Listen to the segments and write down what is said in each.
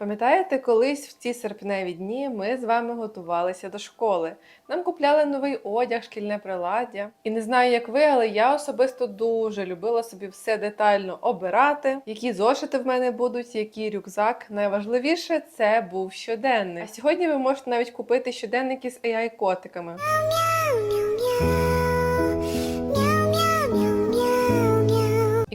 Пам'ятаєте, колись в ці серпневі дні ми з вами готувалися до школи. Нам купляли новий одяг, шкільне приладдя. І не знаю, як ви, але я особисто дуже любила собі все детально обирати, які зошити в мене будуть, який рюкзак. Найважливіше це був щоденник. А сьогодні ви можете навіть купити щоденники з AI-котиками.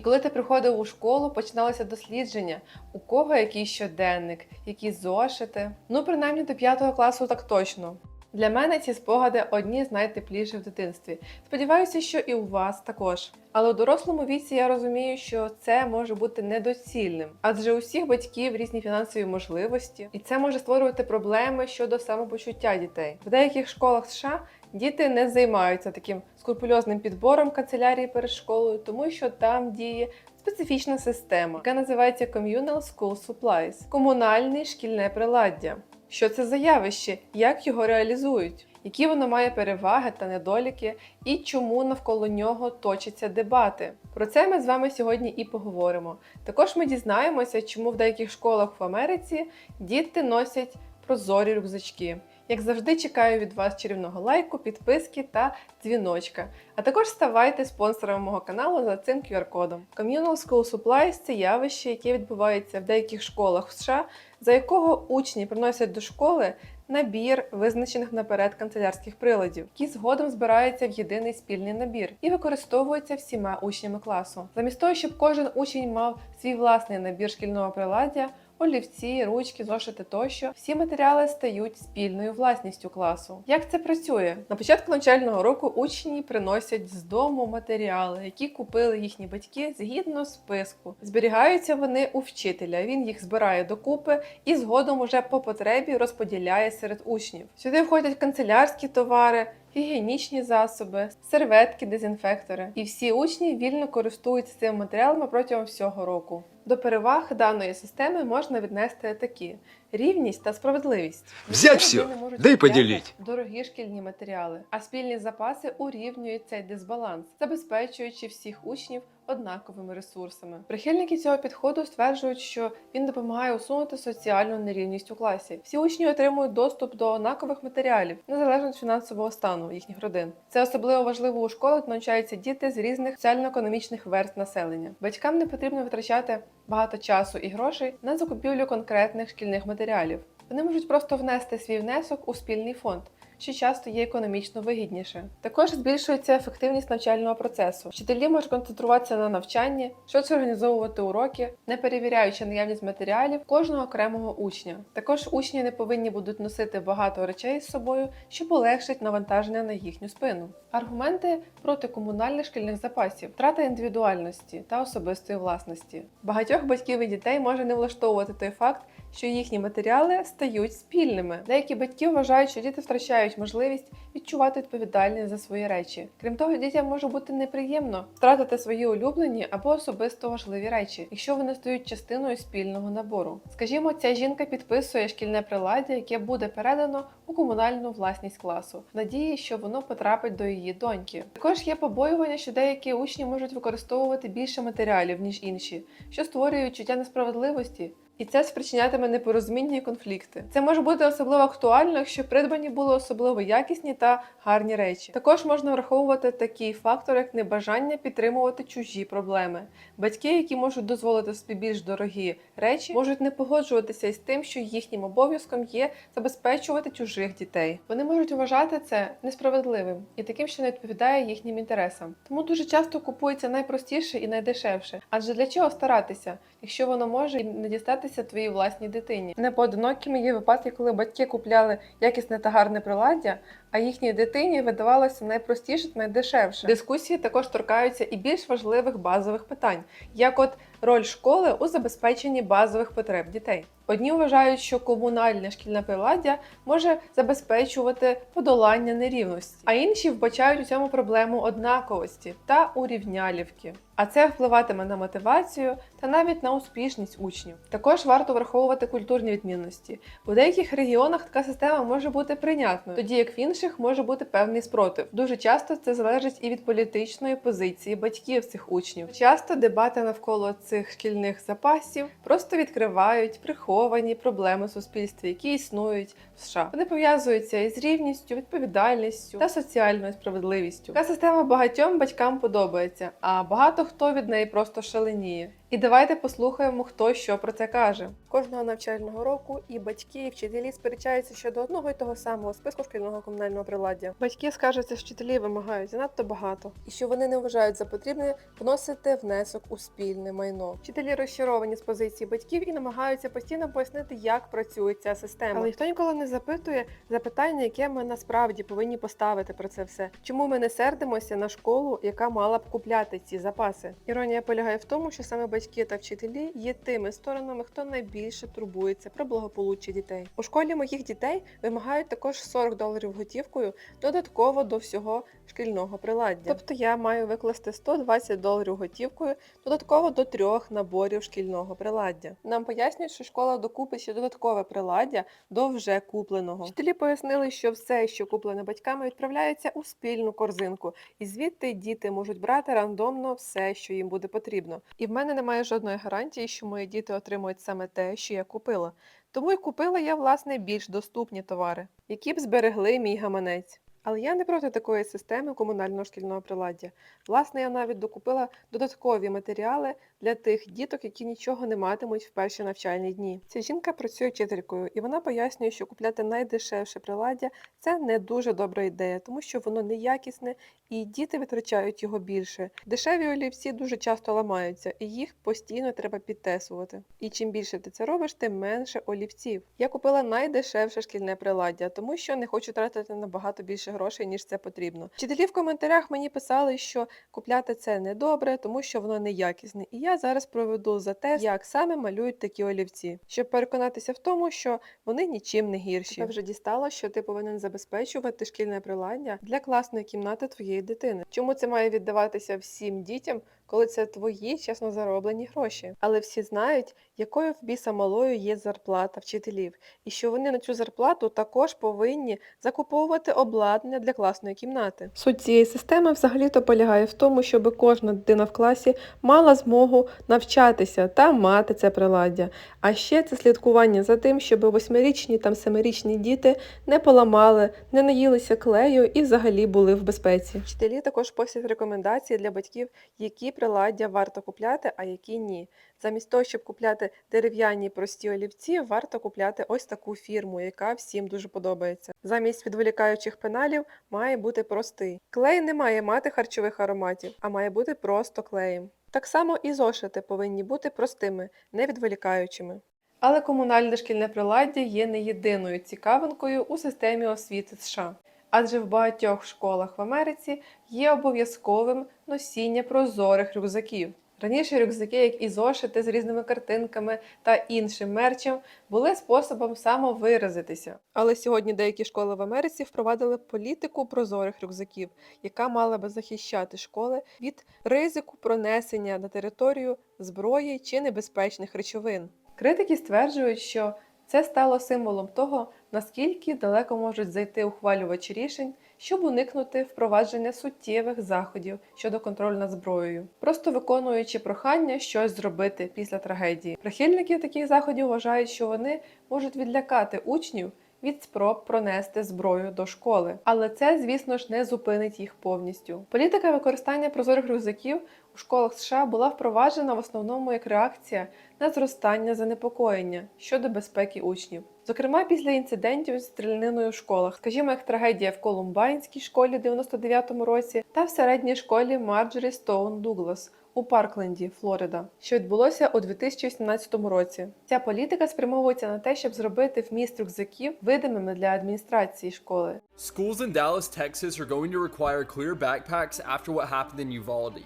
Коли ти приходив у школу, починалося дослідження, у кого який щоденник, які зошити. Ну, принаймні до 5 класу так точно. Для мене ці спогади одні з найтепліших в дитинстві. Сподіваюся, що і у вас також. Але у дорослому віці я розумію, що це може бути недоцільним, адже у всіх батьків різні фінансові можливості, і це може створювати проблеми щодо самопочуття дітей. В деяких школах США діти не займаються таким скрупульозним підбором канцелярії перед школою, тому що там діє специфічна система, яка називається Communal School Supplies – комунальне шкільне приладдя. Що це за явище, як його реалізують, які воно має переваги та недоліки, і чому навколо нього точаться дебати. Про це ми з вами сьогодні і поговоримо. Також ми дізнаємося, чому в деяких школах в Америці діти носять прозорі рюкзачки. Як завжди, чекаю від вас чарівного лайку, підписки та дзвіночка. А також ставайте спонсором мого каналу за цим QR-кодом. Communal School Supplies – це явище, яке відбувається в деяких школах в США, за якого учні приносять до школи набір визначених наперед канцелярських приладів, які згодом збираються в єдиний спільний набір і використовуються всіма учнями класу. Замість того, щоб кожен учень мав свій власний набір шкільного приладдя, олівці, ручки, зошити тощо. Всі матеріали стають спільною власністю класу. Як це працює? На початку навчального року учні приносять з дому матеріали, які купили їхні батьки згідно списку. Зберігаються вони у вчителя. Він їх збирає докупи і згодом уже по потребі розподіляє серед учнів. Сюди входять канцелярські товари. Гігієнічні засоби, серветки, дезінфектори, і всі учні вільно користуються цими матеріалами протягом всього року. До переваг даної системи можна віднести такі: рівність та справедливість. Взять все, всё, да й поділіть. Дорогі шкільні матеріали, а спільні запаси урівнюють цей дисбаланс, забезпечуючи всіх учнів однаковими ресурсами. Прихильники цього підходу стверджують, що він допомагає усунути соціальну нерівність у класі. Всі учні отримують доступ до однакових матеріалів, незалежно від фінансового стану їхніх родин. Це особливо важливо у школах, де навчаються діти з різних соціально-економічних верств населення. Батькам не потрібно витрачати багато часу і грошей на закупівлю конкретних шкільних матеріалів. Вони можуть просто внести свій внесок у спільний фонд. Що часто є економічно вигідніше. Також збільшується ефективність навчального процесу. Вчителі можуть концентруватися на навчанні, швидше організовувати уроки, не перевіряючи наявність матеріалів кожного окремого учня. Також учні не повинні будуть носити багато речей з собою, що полегшить навантаження на їхню спину. Аргументи проти комунальних шкільних запасів, втрата індивідуальності та особистої власності. Багатьох батьків і дітей може не влаштовувати той факт, що їхні матеріали стають спільними. Деякі батьки вважають, що діти втрачають можливість відчувати відповідальність за свої речі. Крім того, дітям може бути неприємно втратити свої улюблені або особисто важливі речі, якщо вони стають частиною спільного набору. Скажімо, ця жінка підписує шкільне приладдя, яке буде передано у комунальну власність класу, в надії, що воно потрапить до її доньки. Також є побоювання, що деякі учні можуть використовувати більше матеріалів ніж інші, що створює відчуття несправедливості. І це спричинятиме непорозуміння і конфлікти. Це може бути особливо актуально, якщо придбані були особливо якісні та гарні речі. Також можна враховувати такий фактор, як небажання підтримувати чужі проблеми. Батьки, які можуть дозволити собі більш дорогі речі, можуть не погоджуватися із тим, що їхнім обов'язком є забезпечувати чужих дітей. Вони можуть вважати це несправедливим і таким, що не відповідає їхнім інтересам. Тому дуже часто купується найпростіше і найдешевше. Адже для чого старатися, якщо воно може не дістатися твоїй власній дитині? Непоодинокими є випадки, коли батьки купляли якісне та гарне приладдя, а їхній дитині видавалося найпростіше та найдешевше. Дискусії також торкаються і більш важливих базових питань, як от роль школи у забезпеченні базових потреб дітей. Одні вважають, що комунальне шкільне приладдя може забезпечувати подолання нерівності, а інші вбачають у цьому проблему однаковості та урівнялівки. А це впливатиме на мотивацію та навіть на успішність учнів. Також варто враховувати культурні відмінності. У деяких регіонах така система може бути прийнятною, тоді як в інших може бути певний спротив. Дуже часто це залежить і від політичної позиції батьків цих учнів. Часто дебати навколо цих цих шкільних запасів просто відкривають приховані проблеми суспільства, які існують в США. Вони пов'язуються із рівністю, відповідальністю та соціальною справедливістю. Така система багатьом батькам подобається, а багато хто від неї просто шаленіє. І давайте послухаємо, хто що про це каже. Кожного навчального року і батьки, і вчителі сперечаються щодо одного і того самого списку шкільного комунального приладдя. Батьки скаржаться, що вчителі вимагають занадто багато, і що вони не вважають за потрібне вносити внесок у спільне майно. Вчителі розчаровані з позиції батьків і намагаються постійно пояснити, як працює ця система. Але ніхто ніколи не запитує запитання, яке ми насправді повинні поставити про це все. Чому ми не сердимося на школу, яка мала б купляти ці запаси? Іронія полягає в тому, що саме батьки та вчителі є тими сторонами, хто найбільше турбується про благополуччя дітей. У школі моїх дітей вимагають також 40 доларів готівкою додатково до всього шкільного приладдя. Тобто я маю викласти 120 доларів готівкою додатково до трьох наборів шкільного приладдя. Нам пояснюють, що школа докупить ще додаткове приладдя до вже купленого. Вчителі пояснили, що все, що куплене батьками, відправляється у спільну корзинку, і звідти діти можуть брати рандомно все, що їм буде потрібно. І в мене немає жодної гарантії, що мої діти отримують саме те, що я купила. Тому й купила я власне більш доступні товари, які б зберегли мій гаманець. Але я не проти такої системи комунального шкільного приладдя. Власне, я навіть докупила додаткові матеріали для тих діток, які нічого не матимуть в перші навчальні дні. Ця жінка працює вчителькою, і вона пояснює, що купляти найдешевше приладдя це не дуже добра ідея, тому що воно неякісне і діти витрачають його більше. Дешеві олівці дуже часто ламаються, і їх постійно треба підтесувати. І чим більше ти це робиш, тим менше олівців. Я купила найдешевше шкільне приладдя, тому що не хочу тратити набагато більше грошей, ніж це потрібно. Вчителі в коментарях мені писали, що купляти це недобре, тому що воно неякісне. І я зараз проведу за те, як саме малюють такі олівці, щоб переконатися в тому, що вони нічим не гірші. Я вже дістала, що ти повинен забезпечувати шкільне приладдя для класної кімнати твоєї дитини. Чому це має віддаватися всім дітям? Коли це твої чесно зароблені гроші, але всі знають, якою в біса малою є зарплата вчителів, і що вони на цю зарплату також повинні закуповувати обладнання для класної кімнати. Суть цієї системи взагалі-то полягає в тому, щоб кожна дитина в класі мала змогу навчатися та мати це приладдя. А ще це слідкування за тим, щоб восьмирічні та семирічні діти не поламали, не наїлися клею і взагалі були в безпеці. Вчителі також просять рекомендації для батьків, які приладдя варто купляти, а які ні. Замість того, щоб купляти дерев'яні прості олівці, варто купляти ось таку фірму, яка всім дуже подобається. Замість відволікаючих пеналів має бути простий. Клей не має мати харчових ароматів, а має бути просто клеєм. Так само і зошити повинні бути простими, не відволікаючими. Але комунальне шкільне приладдя є не єдиною цікавинкою у системі освіти США. Адже в багатьох школах в Америці є обов'язковим носіння прозорих рюкзаків. Раніше рюкзаки, як і зошити з різними картинками та іншим мерчем, були способом самовиразитися. Але сьогодні деякі школи в Америці впровадили політику прозорих рюкзаків, яка мала би захищати школи від ризику пронесення на територію зброї чи небезпечних речовин. Критики стверджують, що це стало символом того, наскільки далеко можуть зайти ухвалювачі рішень, щоб уникнути впровадження суттєвих заходів щодо контролю над зброєю, просто виконуючи прохання щось зробити після трагедії. Прихильники таких заходів вважають, що вони можуть відлякати учнів від спроб пронести зброю до школи, але це, звісно ж, не зупинить їх повністю. Політика використання прозорих рюкзаків у школах США була впроваджена в основному як реакція на зростання занепокоєння щодо безпеки учнів. Зокрема, після інцидентів з стріляниною в школах, скажімо, як трагедія в Колумбайнській школі в 99-му році та в середній школі Марджорі Стоун Дуглас у Паркленді, Флорида, що відбулося у 2018 році. Ця політика спрямовується на те, щоб зробити вміст рюкзаків видимими для адміністрації школи. Schools in Dallas, Texas are going to require clear backpacks after what happened in Uvalde.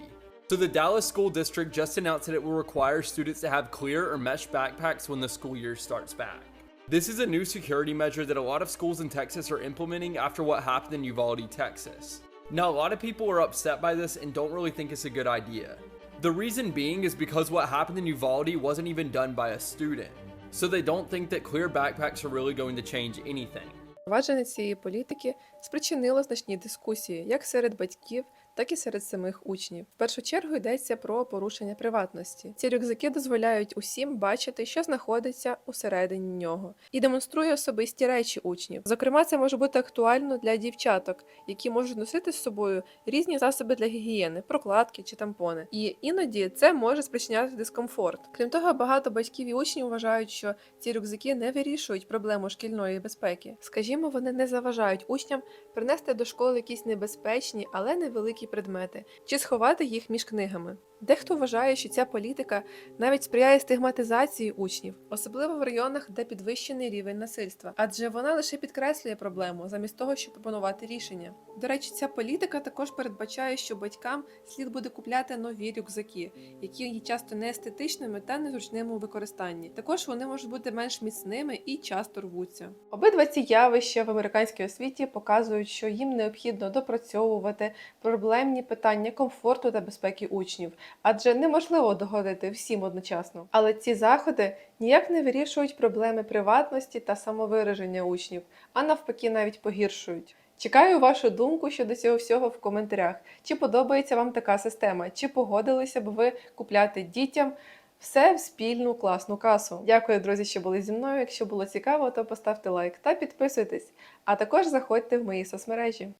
So, the Dallas School District just announced that it will require students to have clear or mesh backpacks when the school year starts back. This is a new security measure that a lot of schools in Texas are implementing after what happened in Uvalde, Texas. Now, a lot of people are upset by this and don't really think it's a good idea. The reason being is because what happened in Uvalde wasn't even done by a student. So, they don't think that clear backpacks are really going to change anything. Впровадження цієї політики спричинило значні дискусії як серед батьків, так і серед самих учнів. В першу чергу йдеться про порушення приватності. Ці рюкзаки дозволяють усім бачити, що знаходиться усередині нього, і демонструє особисті речі учнів. Зокрема, це може бути актуально для дівчаток, які можуть носити з собою різні засоби для гігієни, прокладки чи тампони. І іноді це може спричиняти дискомфорт. Крім того, багато батьків і учнів вважають, що ці рюкзаки не вирішують проблему шкільної безпеки. Скажімо, вони не заважають учням принести до школи якісь небезпечні, але невеликі предмети, чи сховати їх між книгами. Дехто вважає, що ця політика навіть сприяє стигматизації учнів, особливо в районах, де підвищений рівень насильства, адже вона лише підкреслює проблему, замість того, щоб пропонувати рішення. До речі, ця політика також передбачає, що батькам слід буде купляти нові рюкзаки, які є часто неестетичними та незручними у використанні. Також вони можуть бути менш міцними і часто рвуться. Обидва ці явища в американській освіті показують, що їм необхідно допрацьовувати проблемні питання комфорту та безпеки учнів, адже неможливо догодити всім одночасно. Але ці заходи ніяк не вирішують проблеми приватності та самовираження учнів, а навпаки, навіть погіршують. Чекаю вашу думку щодо цього всього в коментарях. Чи подобається вам така система? Чи погодилися б ви купляти дітям все в спільну класну касу? Дякую, друзі, що були зі мною. Якщо було цікаво, то поставте лайк та підписуйтесь. А також заходьте в мої соцмережі.